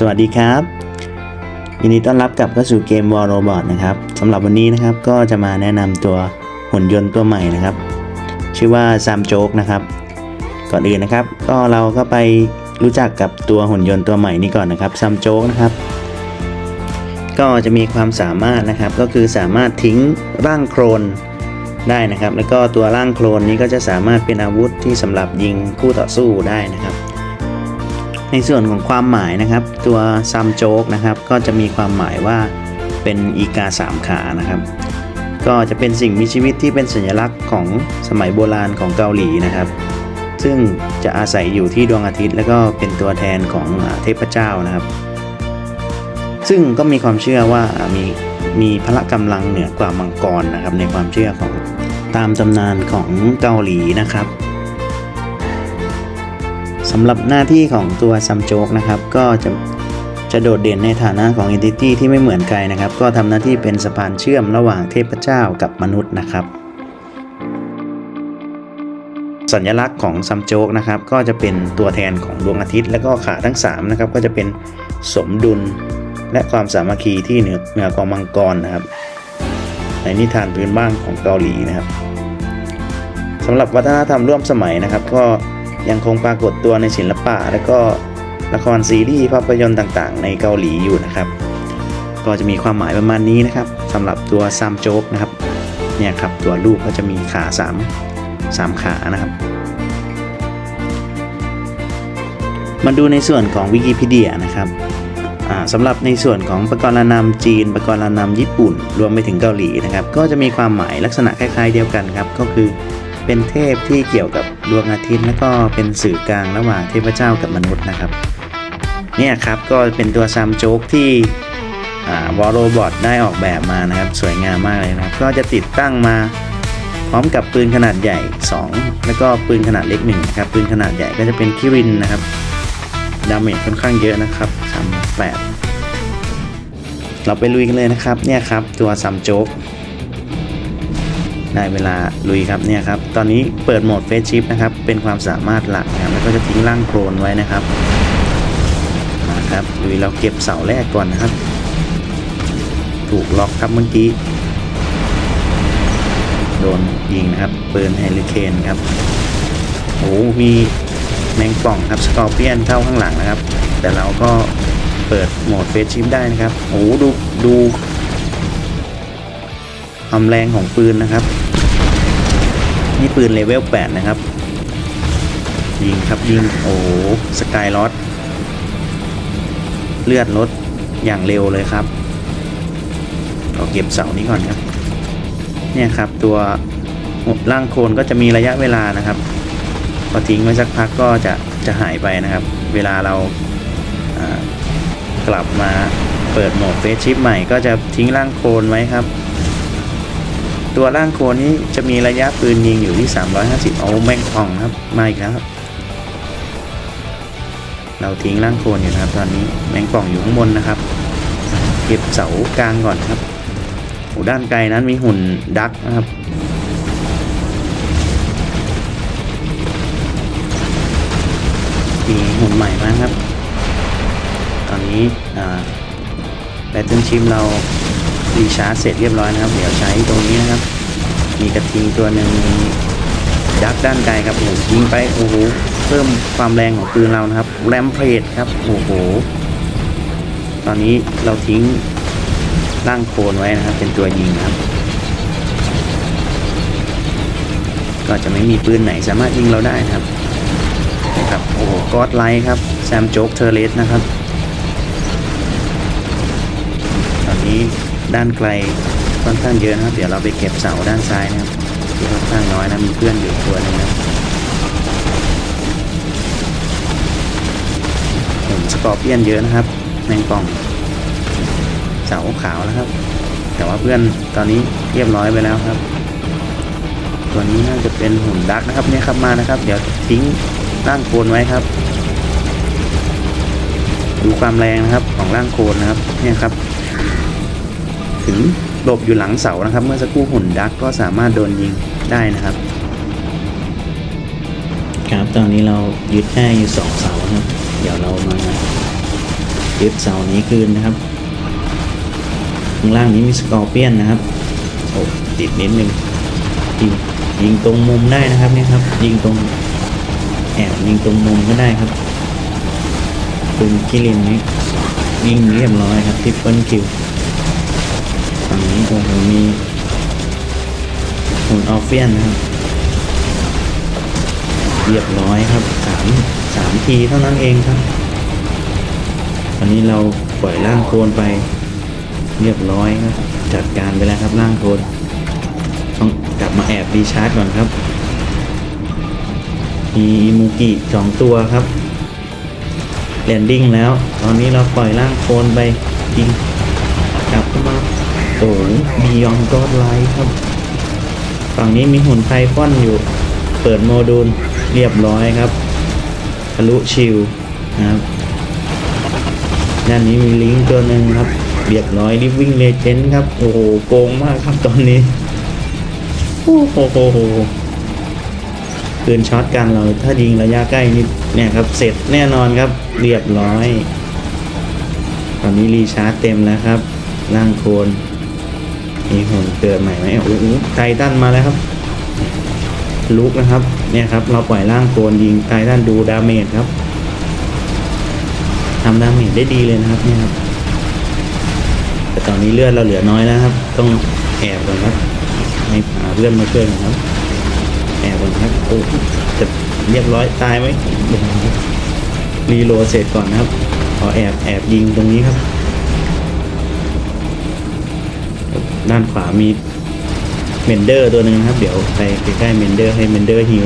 สวัสดีครับ ยินดีต้อนรับกลับเข้าสู่เกม War Robot นะครับสำหรับวันนี้นะครับก็จะมาแนะนำตัวหุ่นยนต์ตัวใหม่นะครับ ชื่อว่าซามโจ๊กนะครับ ก่อนอื่นนะครับ ก็เราก็ไปรู้จักกับตัวหุ่นยนต์ตัวใหม่นี้ก่อนนะครับซามโจ๊กนะครับ ก็จะมีความสามารถนะครับก็คือสามารถทิ้งร่างโครนได้นะครับ แล้วก็ตัวร่างโครนนี้ก็จะสามารถเป็นอาวุธที่สำหรับยิงคู่ต่อสู้ได้นะครับ ในส่วนของความหมายนะครับ ตัวซัมโจ๊กนะครับก็จะมีความหมายว่าเป็นอีกาสามขานะครับ ก็จะเป็นสิ่งมีชีวิตที่เป็นสัญลักษณ์ของสมัยโบราณของเกาหลีนะครับ ซึ่งจะอาศัยอยู่ที่ดวงอาทิตย์ แล้วก็เป็นตัวแทนของเทพเจ้านะครับ ซึ่งก็มีความเชื่อว่ามีมีพละกำลังเหนือกว่ามังกรนะครับ ในความเชื่อของตามตำนานของเกาหลีนะครับำหรับหน้าที่ของตัวซัมโจ๊กนะครับก็จะจะโดดเด่นในฐานะของ Entity ที่ไม่เหมือนใครนะครับ ก็ทำหน้าที่เป็นสะพานเชื่อมระหว่างเทพเจ้ากับมนุษย์นะครับ สัญลักษณ์ของซัมโจ๊กนะครับ ก็จะเป็นตัวแทนของดวงอาทิตย์ และก็ขาทั้ง3นะครับก็จะเป็นสมดุลและความสามัคคีที่เหนือเหนือกว่ามังกรนะครับ ในนิทานพื้นบ้านของเกาหลีนะครับสำหรับวัฒนธรรมร่วมสมัยนะครับ ก็ ยังคงปรากฏตัวในศิลปะ และก็ละครซีรีส์ภาพยนตร์ต่างๆ ในเกาหลีอยู่นะครับ ก็จะมีความหมายประมาณนี้นะครับสำหรับตัวซัมโจ๊กนะครับเนี่ยครับตัวลูกก็จะมีขา3 3ขานะครับ มาดูในส่วนของวิกิพีเดียนะครับสำหรับในส่วนของปกรณนามจีนปกรณนามญี่ปุ่น รวมไปถึงเกาหลีนะครับ ก็จะมีความหมายลักษณะคล้าย ๆ เดียวกันครับ ก็คือ เป็นเทพที่เกี่ยวกับดวงอาทิตย์ แล้วก็เป็นสื่อกลางระหว่างเทพเจ้ากับมนุษย์นะครับ เนี่ยครับก็เป็นตัวซามโจ๊กที่วอลโรบอทได้ออกแบบมานะครับ สวยงามมากเลยนะครับ ก็จะติดตั้งมาพร้อมกับปืนขนาดใหญ่ 2 แล้วก็ปืนขนาดเล็ก1นะครับปืนขนาดใหญ่ก็จะเป็นคิรินนะครับดาเมจค่อนข้างเยอะนะครับ38เราไปลุยกันเลยนะครับ เนี่ยครับ ตัวซามโจ๊ก ได้เวลาลุยครับเนี่ยครับ ตอนนี้เปิดโหมดเฟสชิปนะครับ เป็นความสามารถหลักนะครับแล้วก็จะทิ้งร่างโครนไว้นะครับ มาครับลุยเราเก็บเสาแรกก่อนนะครับ ถูกล็อกครับเมื่อกี้ โดนยิงนะครับปืนไฮริเคนครับโอ้มีแมงป่องครับสกอร์เปียนเข้าข้างหลังนะครับ แต่เราก็เปิดโหมดเฟสชิปได้นะครับโอ้ดูดู ความแรงของปืนนะครับ นี่ปืนเลเวล 8 นะครับ ยิงครับยิง โอ้สกายลอตเลือดลดอย่างเร็วเลยครับเราเก็บเสานี้ก่อนครับ เนี่ยครับตัวร่างโคลนก็จะมีระยะเวลานะครับพอทิ้งไว้สักพักก็จะจะหายไปนะครับ เวลาเรากลับมาเปิดโหมดเฟสชิปใหม่ก็จะทิ้งร่างโคลนไว้ครับ ตัวร่างโคลนนี้จะมีระยะปืนยิงอยู่ที่ 350 เอาแม่งพองครับมาอีกแล้วครับ เราทิ้งร่างโคลนอยู่นะครับ ตอนนี้แมงป่องอยู่ข้างบนนะครับ เก็บเสากลางก่อนครับโอ้ด้านไกลนั้นมีหุ่นดักนะครับมีหุ่นใหม่มาครับ ตอนนี้แบตเทิลชิมเรา รีชาร์จเสร็จเรียบร้อยนะครับ เดี๋ยวใช้ตรงนี้นะครับ มีกระทิงตัวหนึ่งมีดักด้านไกลครับโอ้โหยิงไปโอ้โหเพิ่มความแรงของปืนเรานะครับแรมเพลทครับโอ้โหตอนนี้เราทิ้งร่างโคลนไว้นะครับ เป็นตัวยิงครับ ก็จะไม่มีปืนไหนสามารถยิงเราได้นะครับนะครับโอ้โหกอดไลท์ครับแซมโจ๊กเทอร์เลสนะครับ ตอนนี้ ด้านไกลค่อนข้างเยอะนะครับ เดี๋ยวเราไปเก็บเสาด้านซ้ายนะครับที่ค่อนข้างน้อยนะมีเพื่อนอยู่ตัวนึงนะเห็นสกอร์เปียนเยอะนะครับแมงป่องเสาขาวแล้วครับ แต่ว่าเพื่อนตอนนี้เรียบร้อยไปแล้วครับ ตัวนี้น่าจะเป็นหุ่นดักนะครับเนี่ยครับมานะครับ เดี๋ยวทิ้งร่างโคลนไว้ครับ ดูความแรงนะครับของร่างโคลนนะครับเนี่ยครับ ถึงหลบอยู่หลังเสานะครับ เมื่อสักครู่หุ่นดักก็สามารถโดนยิงได้นะครับ ครับตอนนี้เรายึดแค่อยู่สองเสาครับ เดี๋ยวเรามายึดเสานี้คืนนะครับข้างล่างนี้มีสกอร์เปียนนะครับโอ้ติดนิดนึงยิงยิงตรงมุมได้นะครับเนี่ยครับ ยิงตรงแอบยิงตรงมุมก็ได้ครับคุณคิรินนี้ยิงเรียบร้อยครับทิปเปิลคิว ฝั่งนี้โอ้โหมีหุ่นออฟเฟียนนะครับ เรียบร้อยครับสามสามทีเท่านั้นเองครับวันนี้เราปล่อยร่างโคลนไป เรียบร้อยครับ จัดการไปแล้วครับร่างโคลนต้องกลับมาแอบรีชาร์จก่อนครับมีมูกิสองตัวครับแลนดิ้งแล้ว ตอนนี้เราปล่อยร่างโคลนไปยิงกลับเข้ามา โอ้บียอนก็ไลท์ครับ ฝั่งนี้มีหุ่นไทฟอนอยู่ เปิดโมดูลเรียบร้อยครับทะลุชิลนะครับด้านนี้มีลิงก์ตัวหนึ่งครับเรียบร้อยริฟวิ่งเลเจนด์ครับ โอ้โห โกงมากครับตอนนี้ โอ้โหโหโหปืนช็อตกันเราถ้ายิงระยะใกล้นิดเนี่ยครับ เสร็จแน่นอนครับ เรียบร้อย ตอนนี้รีชาร์จเต็มแล้วครับ ร่างโคน มีหุ่นเกิดใหม่ไหมโอ้โหไททันมาแล้วครับลุกนะครับ เนี่ยครับ เราปล่อยร่างโคนยิงไททันดูดาเมจครับทำดาเมจได้ดีเลยนะครับเนี่ยครับแต่ตอนนี้เลือดเราเหลือน้อยแล้วครับ ต้องแอบก่อนครับให้หาเพื่อนมาช่วยหน่อยครับ แอบก่อนครับโอ้จะเรียบร้อยตายไหมรีโหลดเสร็จก่อนนะครับขอแอบแอบยิงตรงนี้ครับ ด้านขวามีเมนเดอร์ตัวหนึ่งนะครับเดี๋ยวไปใกล้ๆเมนเดอร์ให้เมนเดอร์ฮิว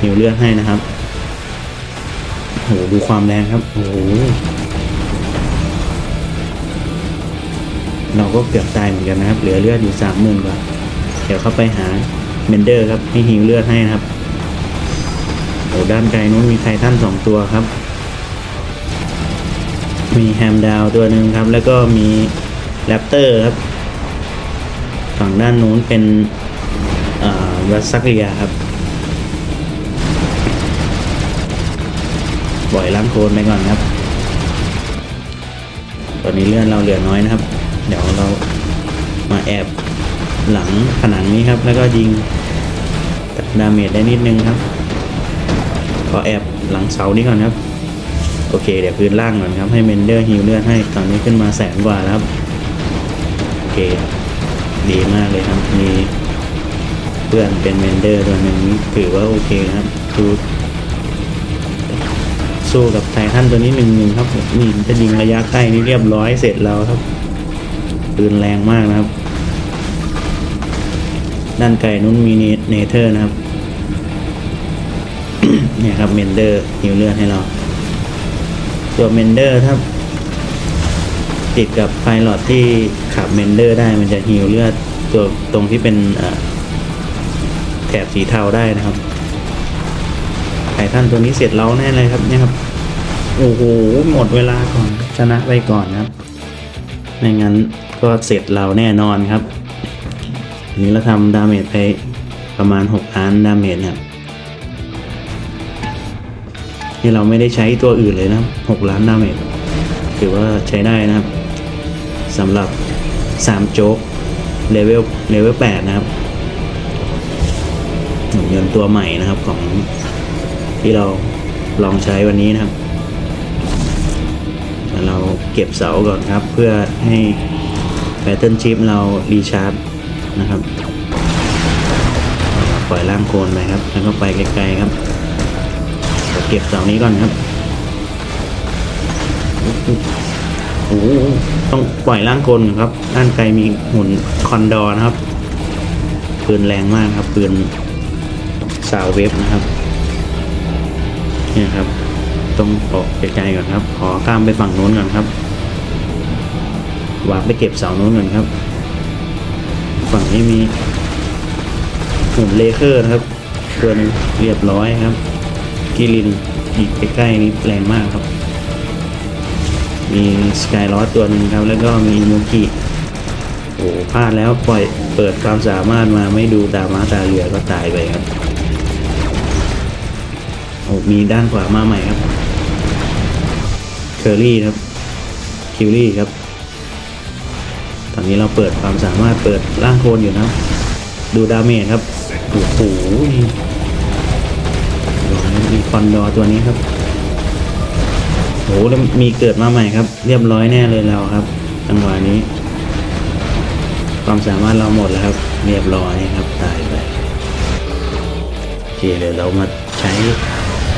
ฮิวเลือดให้นะครับโหดูความแรงครับโอ้โหเราก็เกือบตายเหมือนกันนะครับ เหลือเลือดอยู่สามหมื่นกว่า เดี๋ยวเข้าไปหาเมนเดอร์ครับให้ฮิวเลือดให้นะครับโอ้ด้านไกลนู้นมีไททันสองตัวครับ มีแฮมดาวตัวหนึ่งครับ แล้วก็มีแรปเตอร์ครับ ฝั่งด้านนู้นเป็นวัสซักเรียครับปล่อยล้างโคลนไปก่อนครับ ตอนนี้เลื่อนเราเหลือน้อยนะครับ เดี๋ยวเรามาแอบหลังผนังนี้ครับ แล้วก็ยิงตัดดาเมจได้นิดนึงครับ ขอแอบหลังเสานี้ก่อนครับ โอเค เดี๋ยวพื้นล่างก่อนครับ ให้เมนเดอร์ฮิลเลือดให้ ตอนนี้ขึ้นมาแสนกว่าแล้วครับ โอเค ดีมากเลยครับ มีเพื่อนเป็นเมนเดอร์ตัวหนึ่งถือว่าโอเคครับคือสู้กับไททันตัวนี้หนึ่งหนึ่งครับนี่จะยิงระยะใกล้นี่เรียบร้อยเสร็จแล้วครับปืนแรงมากนะครับ ด้านไกลนู้นมีเนเธอร์นะครับเนี่ยครับเมนเดอร์ฮิวเลือดให้เรา ตัวเมนเดอร์ถ้า ติดกับไพลอตที่ขับเมนเดอร์ได้มันจะฮิวเลือดตัวตรงที่เป็นเอ่อแถบสีเทาได้นะครับไททันตัวนี้เสร็จเราแน่เลยครับเนี่ยครับโอ้โหหมดเวลาก่อนชนะไปก่อนครับไม่งั้นก็เสร็จเราแน่นอนครับอันนี้เราทำดาเมจไปประมาณ6ล้านดาเมจครับนี่เราไม่ได้ใช้ตัวอื่นเลยนะครับ6ล้านดาเมจถือว่าใช้ได้นะครับ สำหรับ3โจ๊กเลเวลเลเวล8นะครับหุ่นยนต์ตัวใหม่นะครับของที่เราลองใช้วันนี้นะครับเราเก็บเสาก่อนครับ เพื่อให้แพทเทิร์นชิปเรารีชาร์จนะครับ ปล่อยล่างโคนไปครับ แล้วก็ไปไกลๆครับเราเก็บเสานี้ก่อนครับ โอ้ต้องปล่อยล่างคนก่อนครับด้านไกลมีหุ่นคอนดอร์นะครับปืนแรงมากครับปืนสาวเวฟนะครับเนี่ยครับ ต้องออกไกลๆก่อนครับ ขอข้ามไปฝั่งโน้นก่อนครับวางไปเก็บเสาโน้นก่อนครับ ฝั่งนี้มีหุ่นเลเคอร์นะครับตัวหนึงเรียบร้อยครับกิลินอีกใกล้ๆนี้แรงมากครับ มีสกายลอสตัวหนึ่งครับ แล้วก็มีมูกิโอ้พลาดแล้วปล่อยเปิดความสามารถมาไม่ดูตามาตาเรือก็ตายไปครับโอ้มีด้านขวามาใหม่ครับเคอรี่ครับคิวรี่ครับ ตอนนี้เราเปิดความสามารถเปิดร่างโคลนอยู่นะดูดาเมจครับโอ้โหมีคอนดอร์ตัวนี้ครับ โอ้โหแล้วมีเกิดมาใหม่ครับ เรียบร้อยแน่เลยเราครับจังหวะนี้ ความสามารถเราหมดแล้วครับ เรียบร้อยครับตายไปโอเคเดี๋ยวเรามาใช้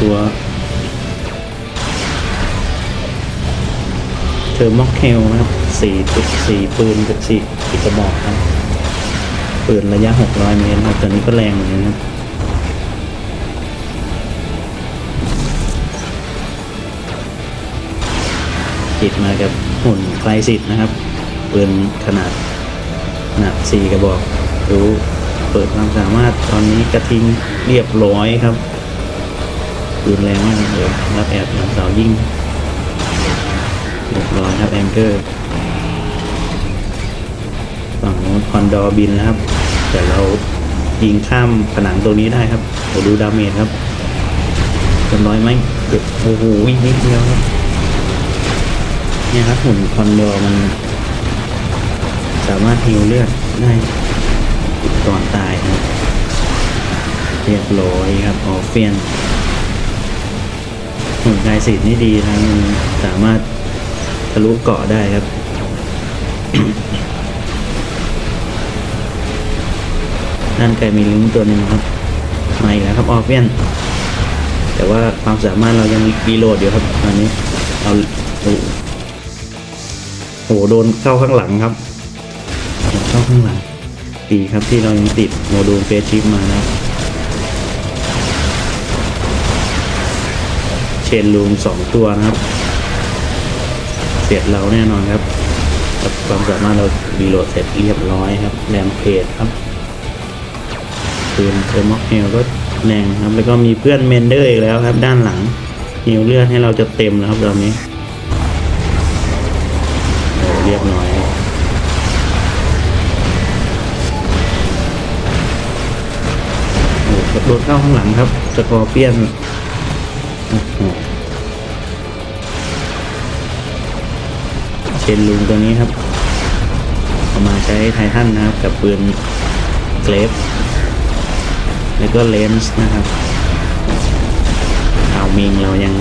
ตัวเทอร์มอกเทลนะครับสี่จุดสี่ปืนกับสี่อีกกระบอกครับปืนระยะ 600 เมตรครับตัวนี้ก็แรงเหมือนกันครับ ติดมากับหุ่นไกลสิทธ์นะครับปืนขนาดหนัก4กระบอกดูเปิดความสามารถตอนนี้กระทิงเรียบร้อยครับปืนแรงมากเดี๋ยวรับแอบหลังเสายิงเรียบร้อยครับแองเกอร์ฝั่งโน้นคอนดอร์บินนะครับ แต่เรายิงข้ามผนังตัวนี้ได้ครับโอ้ดูดาเมจครับเรียบร้อยไหมเกือบโอ้โหนิดเดียวครับ เนี่ยครับหุ่นคอนโดมันสามารถฮิวเลือดได้ก่อนตายครับเรียบร้อยครับออฟเฟียนหุ่นกายสิทธิ์นี่ดีนะมันสามารถทะลุเกาะได้ครับด้านไกลมีลิงตัวหนึ่งครับมาอีกแล้วครับออฟเฟียน แต่ว่าความสามารถเรายังรีโหลดอยู่ครับตอนนี้เรา อ้โหโดนเข้าข้างหลังครับโดนเข้าข้างหลังดีครับที่เรายังติดโมดูลเฟสชิปมานะครับเชนลูมสองตัวนะครับ เสร็จเราแน่นอนครับกับความสามารถเรารีโหลดเสร็จเรียบร้อยครับแรมเพจครับปืนเทอร์มอกเฮลก็แรงครับ แล้วก็มีเพื่อนเมนเดอร์อีกแล้วครับ ด้านหลังฮิวเลือดให้เราจะเต็มแล้วครับตอนนี้โอ้เรียบร้อยครับโดนเข้าข้างหลังครับ สกอร์เปียนเชนลุงตัวนี้ครับเอามาใช้ไททันนะครับ กับปืนเกรฟแล้วก็เลนส์นะครับเอามิงเรายัง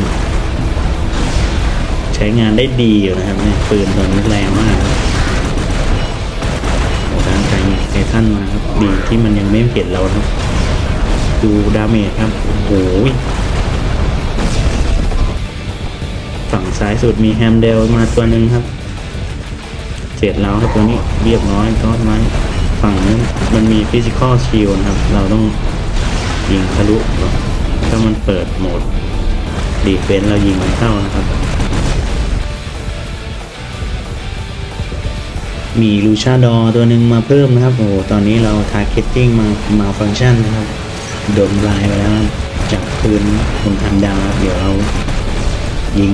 ช้งานได้ดีอยู่นะครับเนี่ยปืนตัวนี้แรงมากโอ้ด้านไกลไททันมาครับดีที่มันยังไม่เห็นเราครับ ดูดาเมจครับโอ้โหฝั่งซ้ายสุดมีแฮมเดลมาตัวหนึ่งครับเสร็จแล้วครับตัวนี้เรียบร้อยทอดไม้ฝั่งนั้นมันมีฟิสิกอลชิลนะครับ เราต้องยิงทะลุถ้ามันเปิดโหมดดีเฟนเรายิงมันเข้านะครับ มีลูชาดอตัวหนึ่งมาเพิ่มนะครับ โอ้โหตอนนี้เราทาร์เก็ตติ้งมามาฟังก์ชันนะครับโดนลายไปแล้วจากปืนคุณทันดาวครับเดี๋ยวเรายิง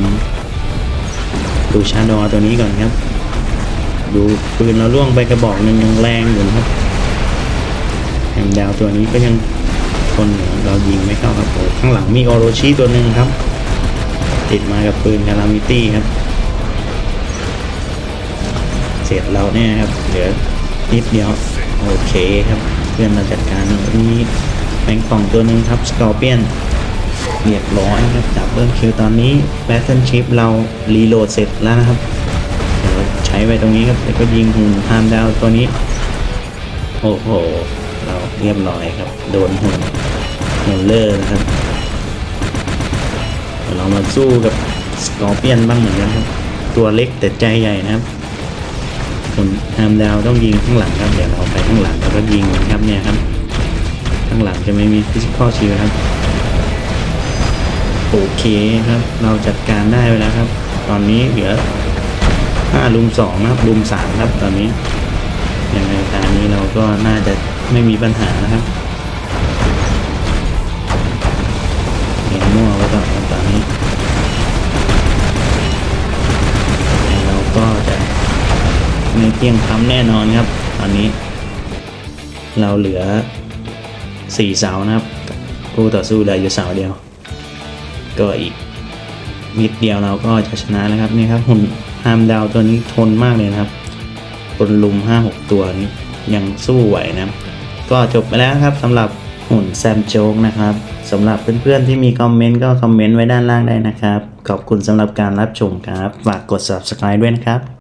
ลูชาดอตัวนี้ก่อนครับ ดูปืนเราล่วงไปกระบอกหนึ่งยังแรงอยู่นะครับแฮมดาวตัวนี้ก็ยังทนเรายิงไม่เข้าครับโอ้ข้างหลังมีออโรชิตัวหนึ่งครับ ติดมากับปืนคารามิตี้ครับ เสร็จเราเนี่ยครับเหลือนิดเดียวโอเคครับ เพื่อนเราจัดการมีแบงกล่องตัวหนึ่งครับสกอร์เปียนเรียบร้อยครับจับเบิ้ลคิวตอนนี้แบทเทิลชิพเรารีโหลดเสร็จแล้วนะครับเดี๋ยวใช้ไว้ตรงนี้ครับแล้วก็ยิงหุ่นฮามดาวตัวนี้ โอ้โห เราเรียบร้อยครับ โดนหุ่นเมลเลอร์นะครับเดี๋ยวเรามาสู้กับสกอร์เปียนบ้างเหมือนกันครับ ตัวเล็กแต่ใจใหญ่นะครับ หุ่นฮามดาวต้องยิงข้างหลังครับ เดี๋ยวเราไปข้างหลังแล้วก็ยิงนะครับเนี่ยครับ ข้างหลังจะไม่มีฟิสิกอลชิลครับ โอเคครับ เราจัดการได้ไปแล้วครับ ตอนนี้เหลือห้าลุมสองนะครับลุมสามครับตอนนี้ยังไงตอนนี้เราก็น่าจะไม่มีปัญหานะครับเห็นมั่วไว้ก่อนตอนนี้ ไม่เพียงพล้ำแน่นอนครับ ตอนนี้ เราเหลือสี่เสานะครับคู่ต่อสู้เหลืออยู่เสาเดียว ก็อีกนิดเดียวเราก็จะชนะแล้วครับนี่ครับหุ่นฮามดาวตัวนี้ทนมากเลยนะครับคนลุม 5-6 ตัวนี้ยังสู้ไหวนะก็จบไปแล้วครับสำหรับหุ่นแซมโจ๊กนะครับสำหรับเพื่อนๆที่มีคอมเมนต์ก็คอมเมนต์ไว้ด้านล่างได้นะครับ ขอบคุณสำหรับการรับชมครับ ฝากกด subscribe ด้วยนะครับ